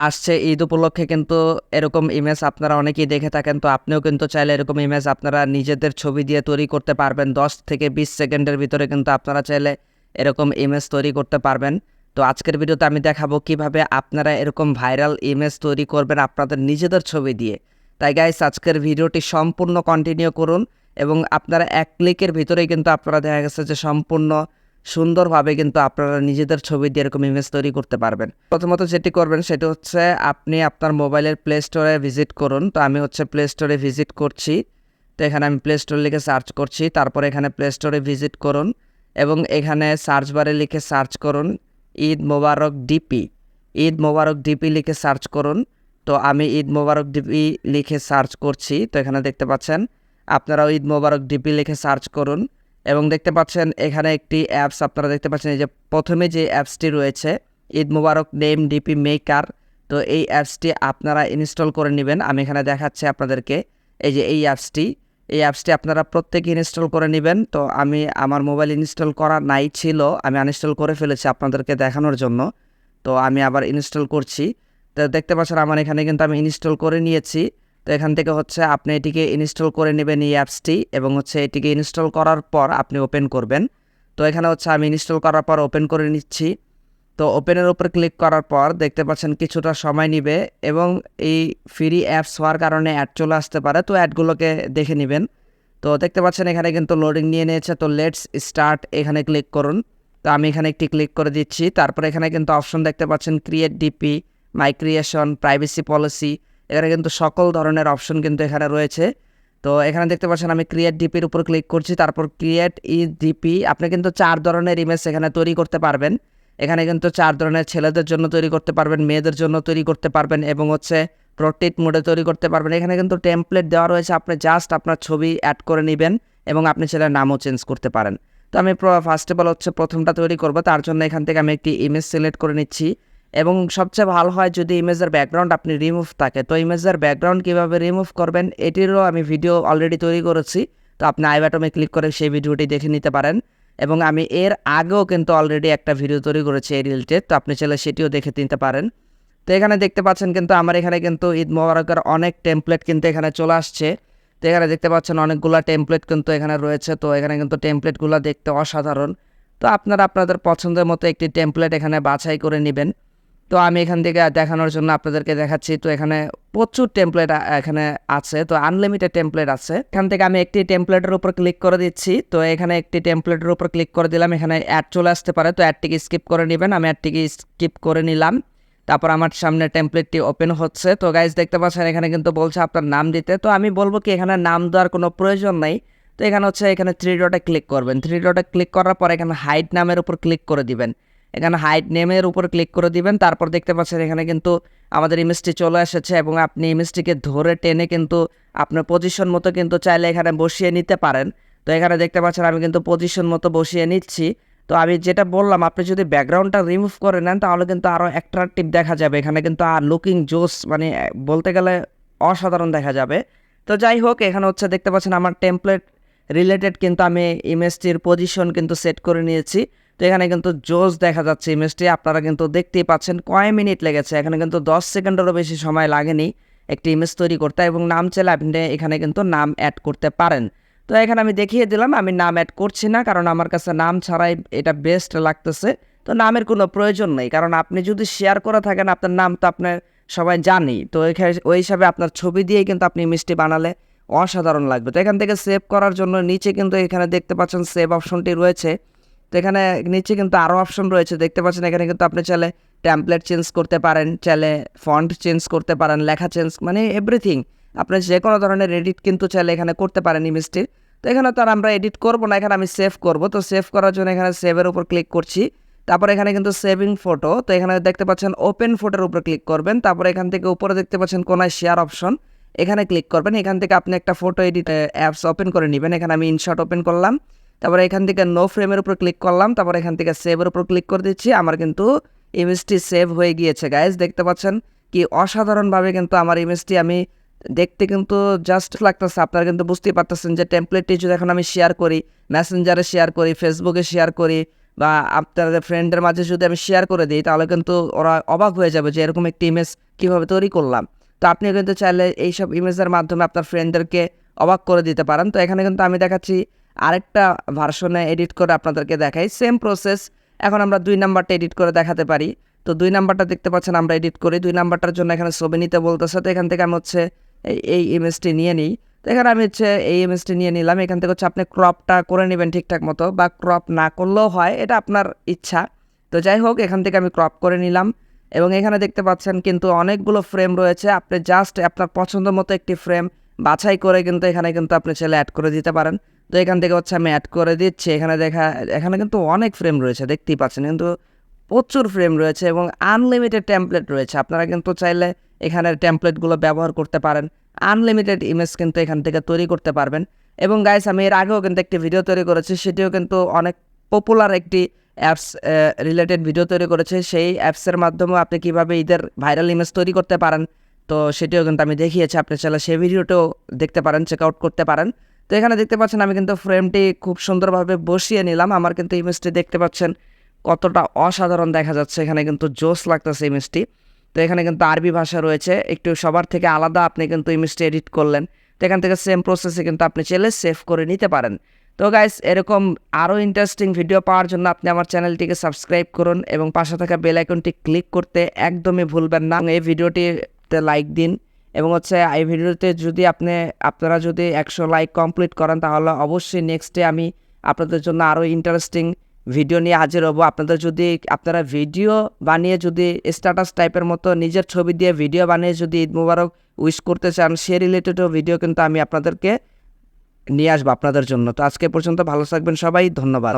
আসছে ঈদ উপলক্ষে কিন্তু এরকম ইমেজ আপনারা অনেকেই দেখে থাকেন। তো আপনিও কিন্তু চাইলে এরকম ইমেজ আপনারা নিজেদের ছবি দিয়ে তৈরি করতে পারবেন। দশ থেকে বিশ সেকেন্ডের ভিতরে কিন্তু আপনারা চাইলে এরকম ইমেজ তৈরি করতে পারবেন। তো আজকের ভিডিওতে আমি দেখাবো কীভাবে আপনারা এরকম ভাইরাল ইমেজ তৈরি করবেন আপনাদের নিজেদের ছবি দিয়ে। তাই গাইস আজকের ভিডিওটি সম্পূর্ণ কন্টিনিউ করুন এবং আপনারা এক ক্লিকের ভিতরেই কিন্তু আপনারা দেখা গেছে যে সম্পূর্ণ সুন্দরভাবে কিন্তু আপনারা নিজেদের ছবি দিয়ে এরকম ইমেজ তৈরি করতে পারবেন। প্রথমত যেটি করবেন সেটি হচ্ছে আপনি আপনার মোবাইলের প্লে স্টোরে ভিজিট করুন। তো আমি হচ্ছে প্লে স্টোরে ভিজিট করছি। তো এখানে আমি প্লে স্টোর লিখে সার্চ করছি। তারপর এখানে প্লে স্টোরে ভিজিট করুন এবং এখানে সার্চ বারে লিখে সার্চ করুন ঈদ মোবারক ডিপি ঈদ মোবারক ডিপি লিখে সার্চ করুন। তো আমি ঈদ মোবারক ডিপি লিখে সার্চ করছি। তো এখানে দেখতে পাচ্ছেন, আপনারাও ঈদ মোবারক ডিপি লিখে সার্চ করুন। এবং দেখতে পাচ্ছেন এখানে একটি অ্যাপস, আপনারা দেখতে পাচ্ছেন এই যে প্রথমে যে অ্যাপসটি রয়েছে, Eid Mubarak name, DP, maker, তো এই অ্যাপসটি আপনারা ইনস্টল করে নেবেন। আমি এখানে দেখাচ্ছি আপনাদেরকে এই যে এই অ্যাপসটি। এই অ্যাপসটি আপনারা প্রত্যেকে ইনস্টল করে নেবেন। তো আমি আমার মোবাইল ইনস্টল করা নাই ছিল, আমি আনইনস্টল করে ফেলেছি আপনাদেরকে দেখানোর জন্য। তো আমি আবার ইনস্টল করছি। তো দেখতে পাচ্ছেন আমার এখানে কিন্তু আমি ইনস্টল করে নিয়েছি। তো এখান থেকে হচ্ছে আপনি এটিকে ইনস্টল করে নেবেন এই অ্যাপসটি এবং হচ্ছে এটিকে ইনস্টল করার পর আপনি ওপেন করবেন। তো এখানে হচ্ছে আমি ইনস্টল করার পর ওপেন করে নিচ্ছি। তো ওপেনের উপর ক্লিক করার পর দেখতে পাচ্ছেন কিছুটা সময় নিবে এবং এই ফ্রি অ্যাপস হওয়ার কারণে অ্যাড চলে আসতে পারে। তো অ্যাডগুলোকে দেখে নেবেন। তো দেখতে পাচ্ছেন এখানে কিন্তু লোডিং নিয়ে নিয়েছে। তো লেটস স্টার্ট এখানে ক্লিক করুন। তো আমি এখানে একটি ক্লিক করে দিচ্ছি। তারপর এখানে কিন্তু অপশন দেখতে পাচ্ছেন create DP my creation privacy policy এখানে কিন্তু সকল ধরনের অপশন কিন্তু এখানে রয়েছে। তো এখানে দেখতে পাচ্ছেন আমি ক্রিয়েট ডিপির উপর ক্লিক করছি, তারপর ক্রিয়েট ই ডিপি আপনি কিন্তু চার ধরনের ইমেজ এখানে তৈরি করতে পারবেন। এখানে কিন্তু চার ধরনের ছেলেদের জন্য তৈরি করতে পারবেন, মেয়েদের জন্য তৈরি করতে পারবেন এবং হচ্ছে প্রোটেট মোডে তৈরি করতে পারবেন। এখানে কিন্তু টেমপ্লেট দেওয়া রয়েছে, আপনি জাস্ট আপনার ছবি অ্যাড করে নেবেন এবং আপনি ছেলের নামও চেঞ্জ করতে পারেন। তো আমি ফার্স্ট অফ অল হচ্ছে প্রথমটা তৈরি করব, তার জন্য এখান থেকে আমি একটি ইমেজ সিলেক্ট করে নিচ্ছি। এবং সবচেয়ে ভালো হয় যদি ইমেজের ব্যাকগ্রাউন্ড আপনি রিমুভ থাকে। তো ইমেজের ব্যাকগ্রাউন্ড কীভাবে রিমুভ করবেন, এটিরও আমি ভিডিও অলরেডি তৈরি করেছি। তো আপনি আই বাটমে ক্লিক করে সেই ভিডিওটি দেখে নিতে পারেন। এবং আমি এর আগেও কিন্তু অলরেডি একটা ভিডিও তৈরি করেছি এই রিলেটেড তো। আপনি চাইলে সেটিও দেখে নিতে পারেন। তো এখানে দেখতে পাচ্ছেন কিন্তু আমার এখানে কিন্তু ঈদ মোবারকের অনেক টেমপ্লেট কিন্তু এখানে চলে আসছে। তো এখানে দেখতে পাচ্ছেন অনেকগুলো টেমপ্লেট কিন্তু এখানে রয়েছে। তো এখানে কিন্তু টেমপ্লেটগুলো দেখতে অসাধারণ। তো আপনারা আপনাদের পছন্দের মতো একটি টেমপ্লেট এখানে বাছাই করে নেবেন। তো আমি এখান থেকে দেখানোর জন্য আপনাদেরকে দেখাচ্ছি। তো এখানে প্রচুর টেমপ্লেট এখানে আছে। তো আনলিমিটেড টেমপ্লেট আছে। এখান থেকে আমি একটি টেমপ্লেটের উপর ক্লিক করে দিচ্ছি। তো এখানে একটি টেমপ্লেটের উপর ক্লিক করে দিলাম। এখানে অ্যাড চলে আসতে পারে। তো অ্যাডটিকে স্কিপ করে নেবেন। আমি অ্যাডটিকে স্কিপ করে নিলাম। তারপর আমার সামনে টেমপ্লেটটি ওপেন হচ্ছে। তো গাইজ দেখতে পাচ্ছেন এখানে কিন্তু বলছে আপনার নাম দিতে। তো আমি বলব কি, এখানে নাম দেওয়ার কোনো প্রয়োজন নেই। তো এখানে হচ্ছে এখানে থ্রি ডটে ক্লিক করবেন। থ্রি ডটে ক্লিক করার পর এখানে হাইট নামের উপর ক্লিক করে দিবেন। এখানে হাইট নেমের উপর ক্লিক করে দিবেন। তারপর দেখতে পাচ্ছেন এখানে কিন্তু আমাদের ইমেজটি চলে এসেছে এবং আপনি ইমেজটিকে ধরে টেনে কিন্তু আপনার পজিশন মতো কিন্তু চাইলে এখানে বসিয়ে নিতে পারেন। তো এখানে দেখতে পাচ্ছেন আমি কিন্তু পজিশন মতো বসিয়ে নিচ্ছি। তো আমি যেটা বললাম, আপনি যদি ব্যাকগ্রাউন্ডটা রিমুভ করে নেন, তাহলে কিন্তু আরও অ্যাট্রাকটিভ দেখা যাবে। এখানে কিন্তু আর লুকিং জোস মানে বলতে গেলে অসাধারণ দেখা যাবে। তো যাই হোক, এখানে হচ্ছে দেখতে পাচ্ছেন আমার টেমপ্লেট রিলেটেড কিন্তু আমি ইমেজটির পজিশন কিন্তু সেট করে নিয়েছি। তো এখানে কিন্তু জোস দেখা যাচ্ছে ইমেজটি আপনারা কিন্তু দেখতেই পাচ্ছেন কয় মিনিট লেগেছে। এখানে কিন্তু দশ সেকেন্ডেরও বেশি সময় লাগেনি একটি ইমেজ তৈরি করতে এবং নাম চাইলে আপনি এখানে কিন্তু নাম অ্যাড করতে পারেন। তো এখানে আমি দেখিয়ে দিলাম, আমি নাম অ্যাড করছি না কারণ আমার কাছে নাম ছাড়াই এটা বেস্ট লাগতেছে। তো নামের কোনো প্রয়োজন নেই, কারণ আপনি যদি শেয়ার করে থাকেন, আপনার নাম তো আপনার সবাই জানি তো ওই হিসাবে আপনার ছবি দিয়েই কিন্তু আপনি মিষ্টি বানালে অসাধারণ লাগবে। তো এখান থেকে সেভ করার জন্য নিচে কিন্তু এখানে দেখতে পাচ্ছেন সেভ অপশনটি রয়েছে। তো এখানে নিচে কিন্তু আরও অপশন রয়েছে। দেখতে পাচ্ছেন এখানে কিন্তু আপনি চাইলে ট্যাম্পলেট চেঞ্জ করতে পারেন, চাইলে ফন্ট চেঞ্জ করতে পারেন, লেখা চেঞ্জ মানে এভরিথিং আপনি যে কোনো ধরনের এডিট কিন্তু চাইলে এখানে করতে পারেন ইমেজটির তো এখানে তো আর আমরা এডিট করব না, এখানে আমি সেভ করব। তো সেভ করার জন্য এখানে সেভের উপর ক্লিক করছি। তারপর এখানে কিন্তু সেভিং ফটো তো এখানে দেখতে পাচ্ছেন ওপেন ফটোর উপর ক্লিক করবেন। তারপর এখান থেকে উপরে দেখতে পাচ্ছেন কোনায় শেয়ার অপশন এখানে ক্লিক করবেন। এখান থেকে আপনি একটা ফটো এডিট অ্যাপস ওপেন করে নেবেন। এখানে আমি ইনশট ওপেন করলাম। তারপরে এখান থেকে নো ফ্রেমের উপর ক্লিক করলাম, তারপর এখান থেকে সেভের উপর ক্লিক করে দিচ্ছি, আমার কিন্তু ইমেজটি সেভ হয়ে গিয়েছে। গাইজ দেখতে পাচ্ছেন কি অসাধারণভাবে কিন্তু আমার ইমেজটি আমি দেখতে কিন্তু জাস্ট লাগতেছে, আপনারা কিন্তু বুঝতেই পারতেছেন যে টেমপ্লেটটি যদি এখন আমি শেয়ার করি মেসেঞ্জারে শেয়ার করি ফেসবুকে শেয়ার করি, বা আপনাদের ফ্রেন্ডের মাঝে যদি আমি শেয়ার করে দিই, তাহলে কিন্তু ওরা অবাক হয়ে যাবে যে এরকম একটি ইমেজ কীভাবে তৈরি করলাম। তো আপনি কিন্তু চাইলে এইসব ইমেজের মাধ্যমে আপনার ফ্রেন্ডদেরকে অবাক করে দিতে পারেন। তো এখানে কিন্তু আমি দেখাচ্ছি আরেকটা ভার্সনে এডিট করে আপনাদেরকে দেখাই। সেম প্রসেস এখন আমরা দুই নাম্বারটা এডিট করে দেখাতে পারি। তো দুই নাম্বারটা দেখতে পাচ্ছেন, আমরা এডিট করি। দুই নাম্বারটার জন্য এখানে ছবি নিতে বলতেছে। তো এখান থেকে আমি হচ্ছে এই- ইমেজটি নিয়ে নিই। তো এখানে আমি হচ্ছে এই ইমেজটি নিয়ে নিলাম। এখান থেকে হচ্ছে আপনি ক্রপটা করে নেবেন ঠিকঠাক মতো বা ক্রপ না করলেও হয়, এটা আপনার ইচ্ছা। তো যাই হোক, এখান থেকে আমি ক্রপ করে নিলাম। এবং এখানে দেখতে পাচ্ছেন কিন্তু অনেকগুলো ফ্রেম রয়েছে। আপনি জাস্ট আপনার পছন্দ মতো একটি ফ্রেম বাছাই করে কিন্তু এখানে কিন্তু আপনি ছেলে অ্যাড করে দিতে পারেন। তো এখান থেকে হচ্ছে আমি অ্যাড করে দিচ্ছি। এখানে দেখা, এখানে কিন্তু অনেক ফ্রেম রয়েছে, দেখতেই পাচ্ছেন। কিন্তু প্রচুর ফ্রেম রয়েছে এবং আনলিমিটেড টেমপ্লেট রয়েছে। আপনারা কিন্তু চাইলে এখানের টেমপ্লেটগুলো ব্যবহার করতে পারেন। আনলিমিটেড ইমেজ কিন্তু এখান থেকে তৈরি করতে পারবেন। এবং গাইস আমি এর আগেও কিন্তু একটি ভিডিও তৈরি করেছি। সেটিও কিন্তু অনেক পপুলার একটি অ্যাপস রিলেটেড ভিডিও তৈরি করেছে। সেই অ্যাপসের মাধ্যমে আপনি কীভাবে ঈদের ভাইরাল ইমেজ তৈরি করতে পারেন, তো সেটিও কিন্তু আমি দেখিয়েছি। আপনি চাইলে সেই ভিডিওটাও দেখতে পারেন চেক আউট করতে পারেন। তো এখানে দেখতে পাচ্ছেন আমি কিন্তু ফ্রেমটি খুব সুন্দরভাবে বসিয়ে নিলাম। আমার কিন্তু ইমেজটি দেখতে পাচ্ছেন কতটা অসাধারণ দেখা যাচ্ছে। এখানে কিন্তু জোস লাগতেছে ইমেজটি তো এখানে কিন্তু আরবি ভাষা রয়েছে। একটু সবার থেকে আলাদা আপনি কিন্তু ইমেজটি এডিট করলেন। তো এখান থেকে সেম প্রসেসে কিন্তু আপনি চাইলে সেভ করে নিতে পারেন। তো গাইস এরকম আরও ইন্টারেস্টিং ভিডিও পাওয়ার জন্য আপনি আমার চ্যানেলটিকে সাবস্ক্রাইব করুন এবং পাশে থাকা বেল আইকনটি ক্লিক করতে একদমই ভুলবেন না। এই ভিডিওটিতে লাইক দিন। এবং হচ্ছে এই ভিডিওতে যদি আপনি, আপনারা যদি একশো লাইক কমপ্লিট করেন, তাহলে অবশ্যই নেক্সটে আমি আপনাদের জন্য আরও ইন্টারেস্টিং ভিডিও নিয়ে হাজির হব। আপনাদের যদি, আপনারা ভিডিও বানিয়ে যদি স্ট্যাটাস টাইপের মতো নিজের ছবি দিয়ে ভিডিও বানিয়ে যদি ঈদ মুবারক উইশ করতে চান, সে রিলেটেডও ভিডিও কিন্তু আমি আপনাদেরকে নিয়ে আসব আপনাদের জন্য। তো আজকে পর্যন্ত ভালো থাকবেন সবাই, ধন্যবাদ।